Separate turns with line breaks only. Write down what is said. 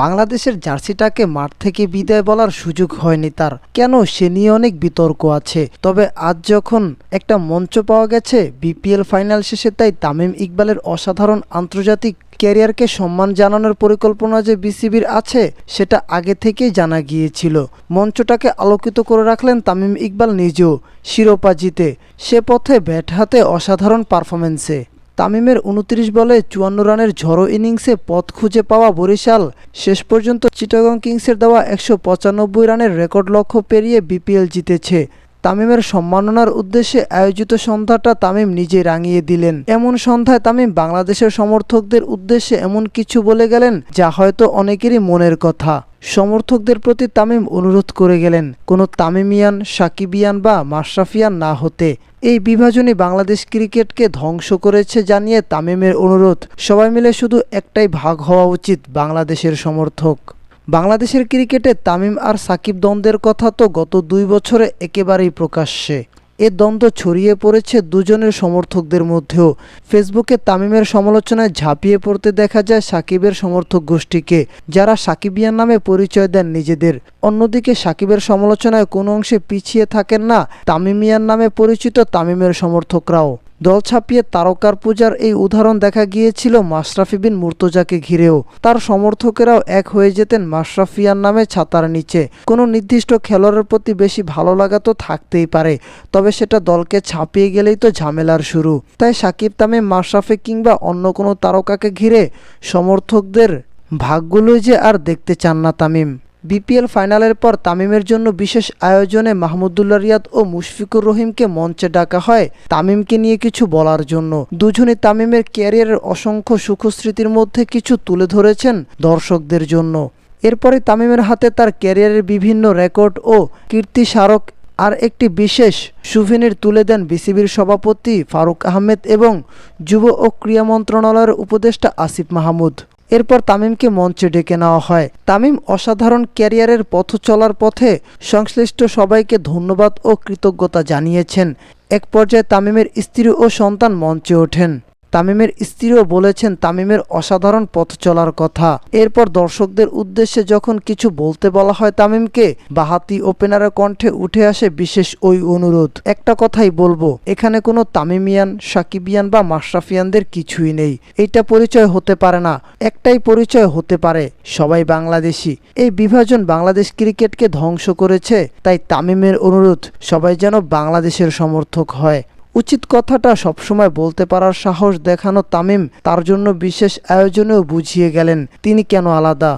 বাংলাদেশের জার্সিটাকে মাঠ থেকে বিদায় বলার সুযোগ হয়নি তার। কেন সে নিয়ে অনেক বিতর্ক আছে। তবে আজ যখন একটা মঞ্চ পাওয়া গেছে, বিপিএল ফাইনাল শেষে তাই তামিম ইকবালের অসাধারণ আন্তর্জাতিক ক্যারিয়ারকে সম্মান জানানোর পরিকল্পনা যে বিসিবির আছে, সেটা আগে থেকেই জানা গিয়েছিল। মঞ্চটাকে আলোকিত করে রাখলেন তামিম ইকবাল নিজেও, শিরোপা জিতে। সে পথে ব্যাট হাতে অসাধারণ পারফরমেন্সে তামিমের উনত্রিশ বলে চুয়ান্ন রানের ঝড়ো ইনিংসে পথ খুঁজে পাওয়া বরিশাল শেষ পর্যন্ত চিটাগং কিংসের দেওয়া একশো পঁচানব্বই রানের রেকর্ড লক্ষ্য পেরিয়ে বিপিএল জিতেছে। তামিমের সম্মাননার উদ্দেশ্যে আয়োজিত সন্ধ্যাটা তামিম নিজে রাঙিয়ে দিলেন। এমন সন্ধ্যায় তামিম বাংলাদেশের সমর্থকদের উদ্দেশ্যে এমন কিছু বলে গেলেন যা হয়তো অনেকেরই মনের কথা। সমর্থকদের প্রতি তামিম অনুরোধ করে গেলেন, কোনো তামিমিয়ান, সাকিবিয়ান বা মাশরাফিয়ান না হতে। এই বিভাজনই বাংলাদেশ ক্রিকেটকে ধ্বংস করেছে জানিয়ে তামিমের অনুরোধ। সবাই মিলে শুধু একটাই ভাগ হওয়া উচিত বাংলাদেশের সমর্থক। বাংলাদেশের ক্রিকেটে তামিম আর সাকিব দ্বন্দ্বের কথা তো গত দুই বছরে একেবারেই প্রকাশ্যে। এ দ্বন্দ্ব ছড়িয়ে পড়েছে দুজনের সমর্থকদের মধ্যেও। ফেসবুকে তামিমের সমালোচনায় ঝাঁপিয়ে পড়তে দেখা যায় সাকিবের সমর্থক গোষ্ঠীকে, যারা সাকিবিয়ান নামে পরিচয় দেন নিজেদের। অন্যদিকে সাকিবের সমালোচনায় কোনো অংশে পিছিয়ে থাকেন না তামিমিয়ান নামে পরিচিত তামিমের সমর্থকরাও। দল ছাপিয়ে তারকার পূজার এই উদাহরণ দেখা গিয়েছিল মাশরাফি বিন মুর্তজাকে ঘিরেও। তার সমর্থকেরাও এক হয়ে যেতেন মাশরাফিয়ার নামে ছাতার নিচে। কোনো নির্দিষ্ট খেলোয়াড়ের প্রতি বেশি ভালো লাগা তো থাকতেই পারে, তবে সেটা দলকে ছাপিয়ে গেলেই তো ঝামেলার শুরু। তাই সাকিব তামিম, মাশরাফি কিংবা অন্য কোনো তারকাকে ঘিরে সমর্থকদের ভাগগুলোই যে আর দেখতে চান না তামিম। বিপিএল ফাইনালের পর তামিমের জন্য বিশেষ আয়োজনে মাহমুদুল্লাহ রিয়াদ ও মুশফিকুর রহিমকে মঞ্চে ডাকা হয় তামিমকে নিয়ে কিছু বলার জন্য। দুজনই তামিমের ক্যারিয়ারের অসংখ্য সুখস্মৃতির মধ্যে কিছু তুলে ধরেছেন দর্শকদের জন্য। এরপরে তামিমের হাতে তার ক্যারিয়ারের বিভিন্ন রেকর্ড ও কীর্তি স্মারক আর একটি বিশেষ সুভিনির তুলে দেন বিসিবির সভাপতি ফারুক আহমেদ এবং যুব ও ক্রীড়া মন্ত্রণালয়ের উপদেষ্টা আসিফ মাহমুদ। এরপর তামিমকে মঞ্চে ডেকে নেওয়া হয়। তামিম অসাধারণ ক্যারিয়ারের পথ চলার পথে সংশ্লিষ্ট সবাইকে ধন্যবাদ ও কৃতজ্ঞতা জানিয়েছেন। এক পর্যায়ে তামিমের স্ত্রী ও সন্তান মঞ্চে ওঠেন। তামিমের স্ত্রীও বলেছেন তামিমের অসাধারণ পথ চলার কথা। এরপর দর্শকদের উদ্দেশ্যে যখন কিছু বলতে বলা হয় তামিমকে, বাহাতি ওপেনারের কণ্ঠে উঠে আসে বিশেষ ওই অনুরোধ। একটা কথাই বলব, এখানে কোনো তামিমিয়ান, সাকিবিয়ান বা মাশরাফিয়ানদের কিছুই নেই। এটা পরিচয় হতে পারে না, একটাই পরিচয় হতে পারে, সবাই বাংলাদেশি। এই বিভাজন বাংলাদেশ ক্রিকেটকে ধ্বংস করেছে, তাই তামিমের অনুরোধ, সবাই যেন বাংলাদেশের সমর্থক হয়। উচিত কথাটা সবসময় বলতে পারার সাহস দেখানো তামিম তার জন্য বিশেষ আয়োজনেও বুঝিয়ে গেলেন তিনি কেন আলাদা।